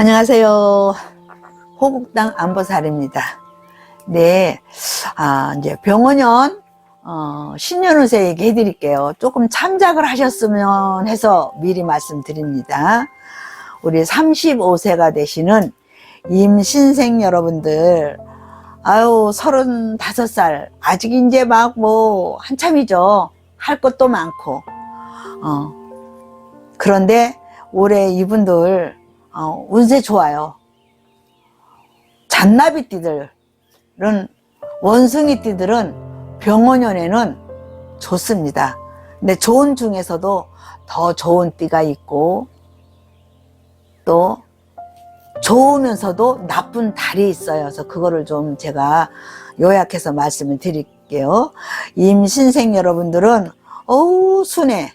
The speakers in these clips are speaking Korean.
안녕하세요. 호국당 안보살입니다. 네, 아, 이제 병원연, 어, 신년운세 얘기 해 드릴게요. 조금 참작을 하셨으면 해서 미리 말씀드립니다. 우리 35세가 되시는 임신생 여러분들, 아유, 35살. 아직 이제 막 뭐, 한참이죠. 할 것도 많고. 어. 그런데 올해 이분들, 어, 운세 좋아요. 잔나비 띠들은, 원숭이 띠들은 병원연에는 좋습니다. 근데 좋은 중에서도 더 좋은 띠가 있고, 또 좋으면서도 나쁜 달이 있어요. 그래서 그거를 좀 제가 요약해서 말씀을 드릴게요. 임신생 여러분들은 어우 순해.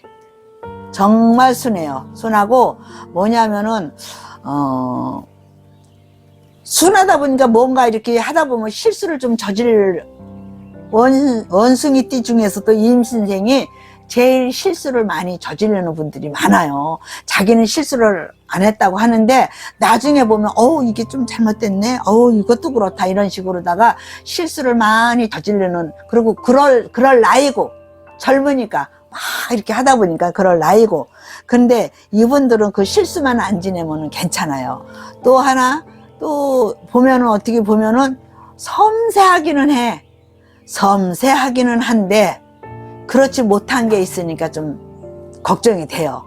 정말 순해요. 순하고 뭐냐면은 어 순하다 보니까 뭔가 이렇게 하다 보면 실수를 좀 저질 원 원숭이 띠 중에서도 임신생이 제일 실수를 많이 저지르는 분들이 많아요. 자기는 실수를 안 했다고 하는데 나중에 보면 어우 이게 좀 잘못됐네. 어우 이것도 그렇다 이런 식으로다가 실수를 많이 저지르는 그리고 그럴 그럴 나이고 젊으니까 막 이렇게 하다 보니까 그럴 나이고 근데 이분들은 그 실수만 안 지내면은 괜찮아요. 또 하나 또 보면은 어떻게 보면은 섬세하기는 해. 섬세하기는 한데 그렇지 못한 게 있으니까 좀 걱정이 돼요.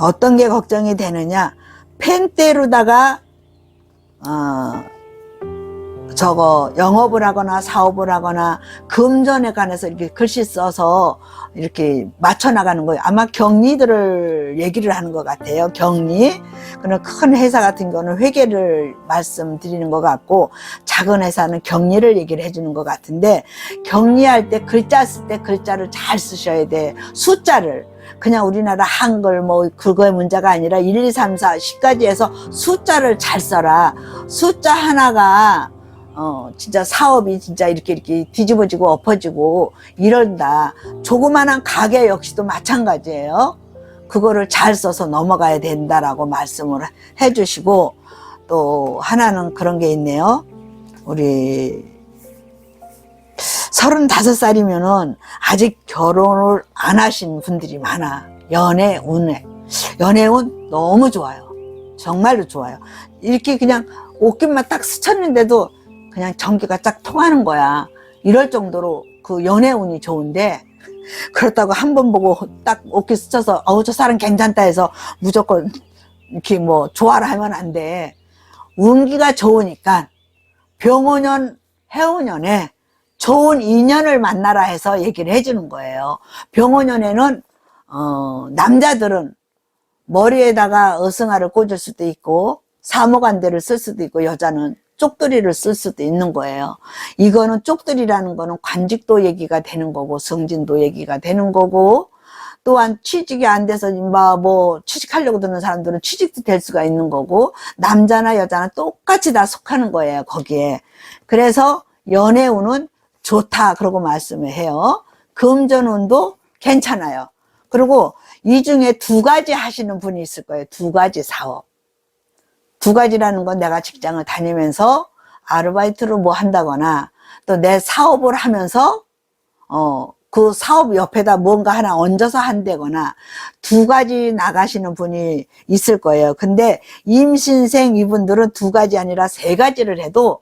어떤 게 걱정이 되느냐? 펜대로다가 어, 저거 영업을 하거나 사업을 하거나 금전에 관해서 이렇게 글씨 써서 이렇게 맞춰 나가는 거예요. 아마 격리들을 얘기를 하는 것 같아요. 격리. 그런 큰 회사 같은 경우는 회계를 말씀드리는 것 같고 작은 회사는 격리를 얘기를 해주는 것 같은데 격리할 때 글자 쓸 때 글자를 잘 쓰셔야 돼. 숫자를. 그냥 우리나라 한글 뭐 그거의 문제가 아니라 1, 2, 3, 4, 10까지 해서 숫자를 잘 써라. 숫자 하나가 어, 진짜 사업이 진짜 이렇게 이렇게 뒤집어지고 엎어지고 이런다. 조그만한 가게 역시도 마찬가지예요. 그거를 잘 써서 넘어가야 된다라고 말씀을 해 주시고 또 하나는 그런 게 있네요. 우리 35살이면은 아직 결혼을 안 하신 분들이 많아. 연애 운에. 연애 운 너무 좋아요. 정말로 좋아요. 이렇게 그냥 옷깃만 딱 스쳤는데도 그냥 전기가 딱 통하는 거야. 이럴 정도로 그 연애 운이 좋은데 그렇다고 한 번 보고 딱 옷깃 스쳐서 어우 저 사람 괜찮다 해서 무조건 이렇게 뭐 좋아라 하면 안 돼. 운기가 좋으니까 병원년 해운년에 좋은 인연을 만나라 해서 얘기를 해주는 거예요. 병원년에는 어, 남자들은 머리에다가 어승화를 꽂을 수도 있고 사모간대를 쓸 수도 있고 여자는 쪽두리를 쓸 수도 있는 거예요. 이거는 쪽두리라는 거는 관직도 얘기가 되는 거고 성진도 얘기가 되는 거고 또한 취직이 안 돼서 뭐, 뭐 취직하려고 드는 사람들은 취직도 될 수가 있는 거고 남자나 여자나 똑같이 다 속하는 거예요 거기에. 그래서 연애운은 좋다 그러고 말씀을 해요. 금전운도 괜찮아요. 그리고 이 중에 두 가지 하시는 분이 있을 거예요. 두 가지 사업 두 가지라는 건 내가 직장을 다니면서 아르바이트로 뭐 한다거나 또 내 사업을 하면서 어, 그 사업 옆에다 뭔가 하나 얹어서 한다거나 두 가지 나가시는 분이 있을 거예요. 근데 임신생 이분들은 두 가지 아니라 세 가지를 해도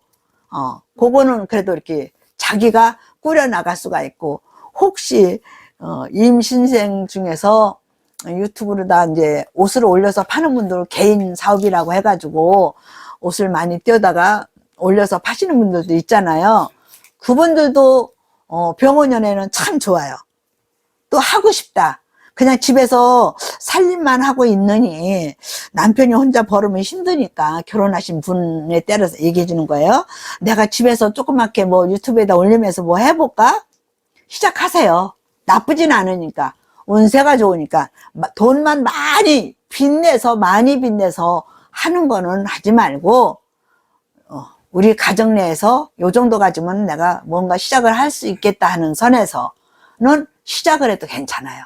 어, 그거는 그래도 이렇게 자기가 꾸려 나갈 수가 있고 혹시 어, 임신생 중에서 유튜브로다 이제 옷을 올려서 파는 분들 개인 사업이라고 해가지고 옷을 많이 띄어다가 올려서 파시는 분들도 있잖아요. 그분들도 어, 병원 연애는 참 좋아요. 또 하고 싶다. 그냥 집에서 살림만 하고 있느니 남편이 혼자 벌으면 힘드니까 결혼하신 분에 따라서 얘기해 주는 거예요. 내가 집에서 조그맣게 뭐 유튜브에다 올리면서 뭐 해볼까? 시작하세요. 나쁘진 않으니까. 운세가 좋으니까 마- 돈만 많이 빚내서 많이 빚내서 하는 거는 하지 말고 어, 우리 가정 내에서 요 정도 가지면 내가 뭔가 시작을 할 수 있겠다 하는 선에서는 시작을 해도 괜찮아요.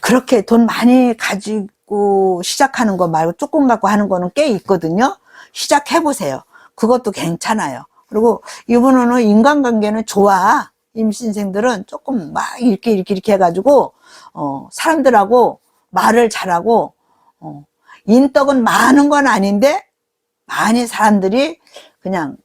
그렇게 돈 많이 가지고 시작하는 거 말고 조금 갖고 하는 거는 꽤 있거든요. 시작해 보세요. 그것도 괜찮아요. 그리고 이분은 인간관계는 좋아. 임신생들은 조금 막 이렇게 이렇게 이렇게 해가지고 어, 사람들하고 말을 잘하고 어, 인덕은 많은 건 아닌데 많이 사람들이 그냥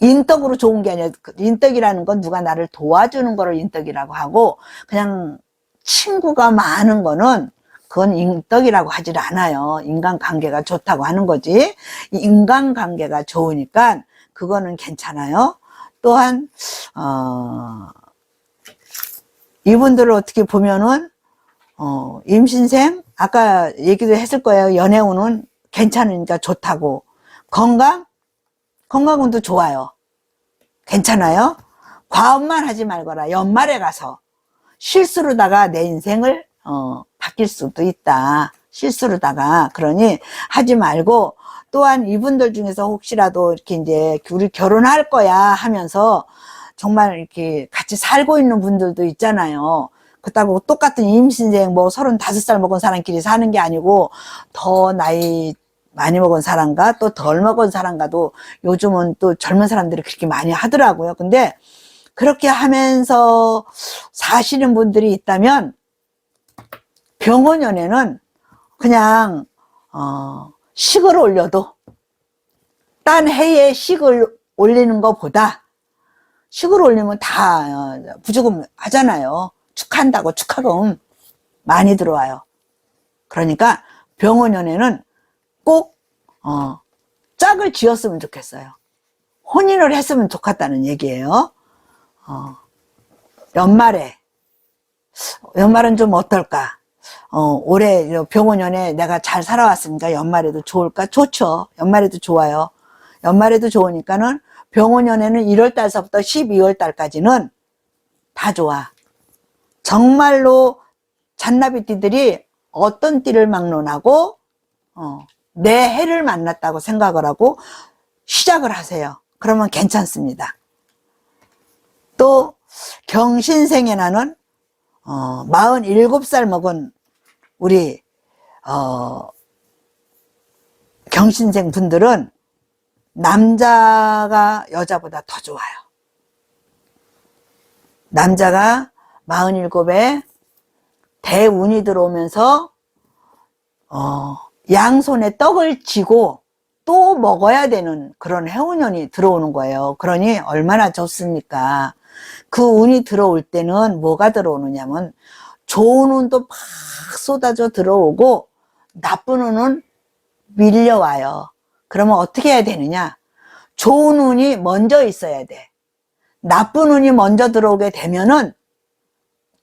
인덕으로 좋은 게 아니라 그 인덕이라는 건 누가 나를 도와주는 거를 인덕이라고 하고 그냥 친구가 많은 거는 그건 인덕이라고 하질 않아요. 인간관계가 좋다고 하는 거지. 이 인간관계가 좋으니까 그거는 괜찮아요. 또한 어, 이분들을 어떻게 보면은 어, 임신생 아까 얘기도 했을 거예요. 연애운은 괜찮으니까 좋다고 건강 건강운도 좋아요. 괜찮아요. 과음만 하지 말거라. 연말에 가서 실수로다가 내 인생을 어, 바뀔 수도 있다. 실수로다가 그러니 하지 말고 또한 이분들 중에서 혹시라도 이렇게 이제 우리 결혼할 거야 하면서 정말 이렇게 같이 살고 있는 분들도 있잖아요. 그렇다고 똑같은 임신생 뭐 35살 먹은 사람끼리 사는 게 아니고 더 나이 많이 먹은 사람과 또 덜 먹은 사람과도 요즘은 또 젊은 사람들이 그렇게 많이 하더라고요. 근데 그렇게 하면서 사시는 분들이 있다면 병원 연애는 그냥 어, 식을 올려도 딴 해에 식을 올리는 것보다 식을 올리면 다 어, 부조금 하잖아요. 축한다고 축하금 많이 들어와요. 그러니까 병원 연애는 꼭 어, 짝을 지었으면 좋겠어요. 혼인을 했으면 좋겠다는 얘기예요. 어, 연말에 연말은 좀 어떨까? 어, 올해 병원 연애 내가 잘 살아왔으니까 연말에도 좋을까? 좋죠. 연말에도 좋아요. 연말에도 좋으니까는 병원 연애는 1월 달서부터 12월 달까지는 다 좋아. 정말로 잔나비띠들이 어떤 띠를 막론하고 어, 내 해를 만났다고 생각을 하고 시작을 하세요. 그러면 괜찮습니다. 또 경신생에 나는 어, 47살 먹은 우리 어, 경신생 분들은 남자가 여자보다 더 좋아요. 남자가 47에 대운이 들어오면서 어, 양손에 떡을 쥐고 또 먹어야 되는 그런 해운년이 들어오는 거예요. 그러니 얼마나 좋습니까? 그 운이 들어올 때는 뭐가 들어오느냐면 좋은 운도 막 쏟아져 들어오고 나쁜 운은 밀려와요. 그러면 어떻게 해야 되느냐? 좋은 운이 먼저 있어야 돼. 나쁜 운이 먼저 들어오게 되면은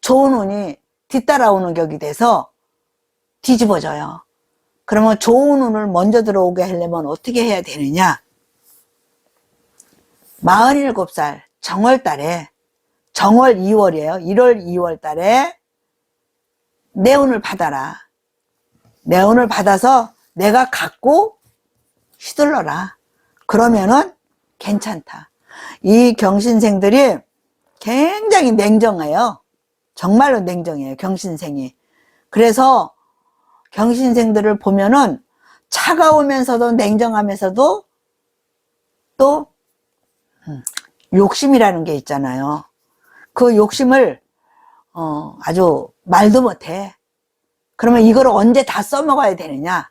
좋은 운이 뒤따라오는 격이 돼서 뒤집어져요. 그러면 좋은 운을 먼저 들어오게 하려면 어떻게 해야 되느냐? 47살 정월 달에 정월 2월이에요. 1월 2월 달에 내 운을 받아라. 내 운을 받아서 내가 갖고 휘둘러라. 그러면은 괜찮다. 이 경신생들이 굉장히 냉정해요. 정말로 냉정해요. 경신생이. 그래서 경신생들을 보면은 차가우면서도 냉정하면서도 또 음, 욕심이라는 게 있잖아요. 그 욕심을 어, 아주 말도 못해. 그러면 이걸 언제 다 써먹어야 되느냐?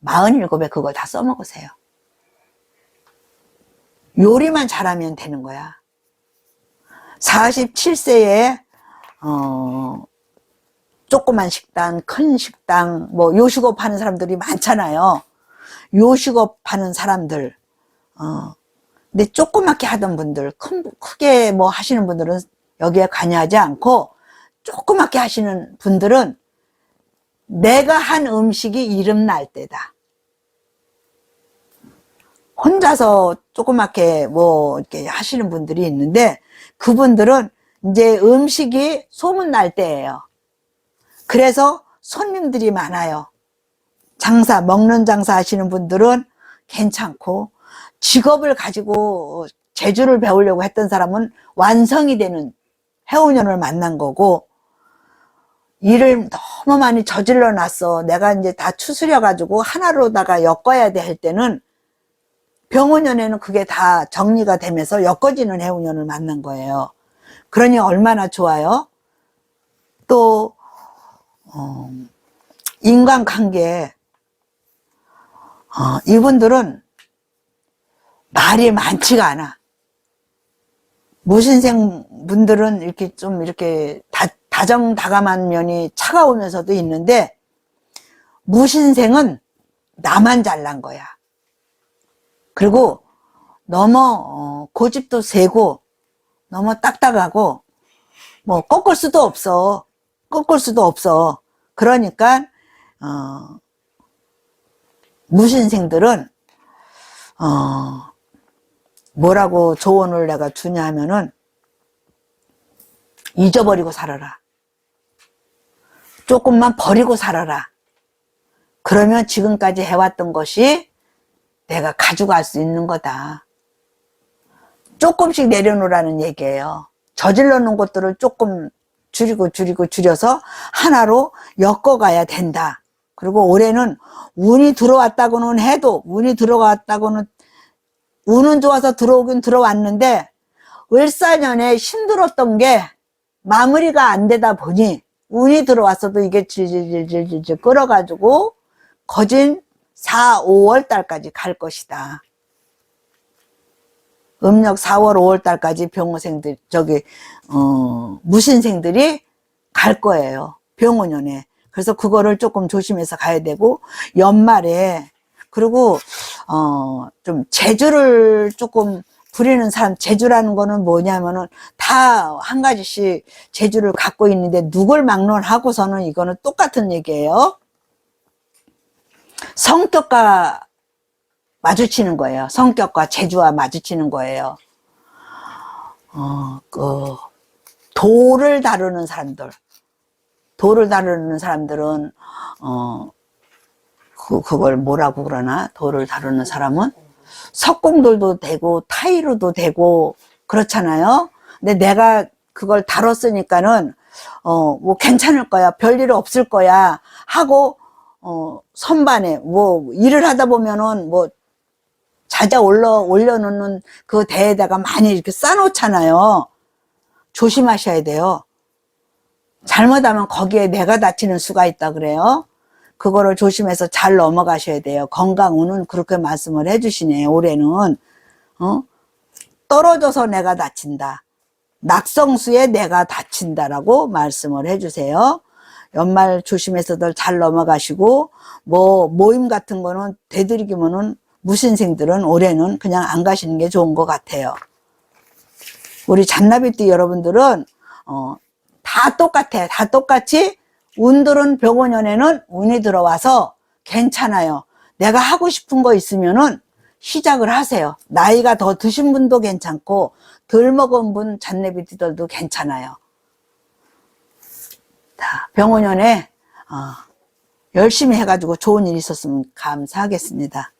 47에 그걸 다 써먹으세요. 요리만 잘하면 되는 거야. 47세에 어, 조그만 식당, 큰 식당, 뭐 요식업 하는 사람들이 많잖아요. 요식업 하는 사람들, 어, 근데 조그맣게 하던 분들, 큰, 크게 뭐 하시는 분들은 여기에 관여하지 않고 조그맣게 하시는 분들은 내가 한 음식이 이름 날 때다. 혼자서 조그맣게 뭐 이렇게 하시는 분들이 있는데 그분들은 이제 음식이 소문 날 때예요. 그래서 손님들이 많아요. 장사, 먹는 장사 하시는 분들은 괜찮고 직업을 가지고 재주를 배우려고 했던 사람은 완성이 되는 해운년을 만난 거고 일을 너무 많이 저질러 놨어. 내가 이제 다 추스려 가지고 하나로다가 엮어야 돼 할 때는 병원연에는 그게 다 정리가 되면서 엮어지는 해운년을 만난 거예요. 그러니 얼마나 좋아요? 또, 어, 인간관계, 어, 이분들은 말이 많지가 않아. 무신생 분들은 이렇게 좀 이렇게 다, 다정다감한 면이 차가우면서도 있는데, 무신생은 나만 잘난 거야. 그리고 너무 어, 고집도 세고, 너무 딱딱하고, 뭐 꺾을 수도 없어. 꺾을 수도 없어. 그러니까, 어, 무신생들은, 어, 뭐라고 조언을 내가 주냐 하면은, 잊어버리고 살아라. 조금만 버리고 살아라. 그러면 지금까지 해왔던 것이 내가 가져갈 수 있는 거다. 조금씩 내려놓으라는 얘기예요. 저질러 놓은 것들을 조금 줄이고 줄이고 줄여서 하나로 엮어가야 된다. 그리고 올해는 운이 들어왔다고는 해도 운이 들어왔다고는 운은 좋아서 들어오긴 들어왔는데 을사년에 힘들었던 게 마무리가 안 되다 보니 운이 들어왔어도 이게 질질질질질 끌어가지고 거진 4, 5월 달까지 갈 것이다. 음력 4월, 5월 달까지 병호생들, 저기, 어, 무신생들이 갈 거예요. 병원연에. 그래서 그거를 조금 조심해서 가야 되고, 연말에, 그리고, 어, 좀 재주를 조금 부리는 사람, 재주라는 거는 뭐냐면은 다 한 가지씩 재주를 갖고 있는데 누굴 막론하고서는 이거는 똑같은 얘기예요. 성격과 마주치는 거예요. 성격과 재주와 마주치는 거예요. 어, 그, 돌을 다루는 사람들. 돌을 다루는 사람들은, 어, 그, 그걸 뭐라고 그러나? 돌을 다루는 사람은? 석공돌도 되고, 타이로도 되고, 그렇잖아요. 근데 내가 그걸 다뤘으니까는, 어, 뭐 괜찮을 거야. 별일 없을 거야. 하고, 어, 선반에, 뭐, 일을 하다 보면은, 뭐, 자자 올려, 올려놓는 그 대에다가 많이 이렇게 싸놓잖아요. 조심하셔야 돼요. 잘못하면 거기에 내가 다치는 수가 있다 그래요. 그거를 조심해서 잘 넘어가셔야 돼요. 건강운은 그렇게 말씀을 해주시네요. 올해는. 어? 떨어져서 내가 다친다. 낙성수에 내가 다친다라고 말씀을 해주세요. 연말 조심해서들 잘 넘어가시고, 뭐, 모임 같은 거는 되도록이면은 무신생들은 올해는 그냥 안 가시는 게 좋은 것 같아요. 우리 잔나비띠 여러분들은, 어, 다 똑같아. 다 똑같이 운들은 병원연에는 운이 들어와서 괜찮아요. 내가 하고 싶은 거 있으면은 시작을 하세요. 나이가 더 드신 분도 괜찮고, 덜 먹은 분 잔내비띠들도 괜찮아요. 자, 병원연에, 어, 열심히 해가지고 좋은 일 있었으면 감사하겠습니다.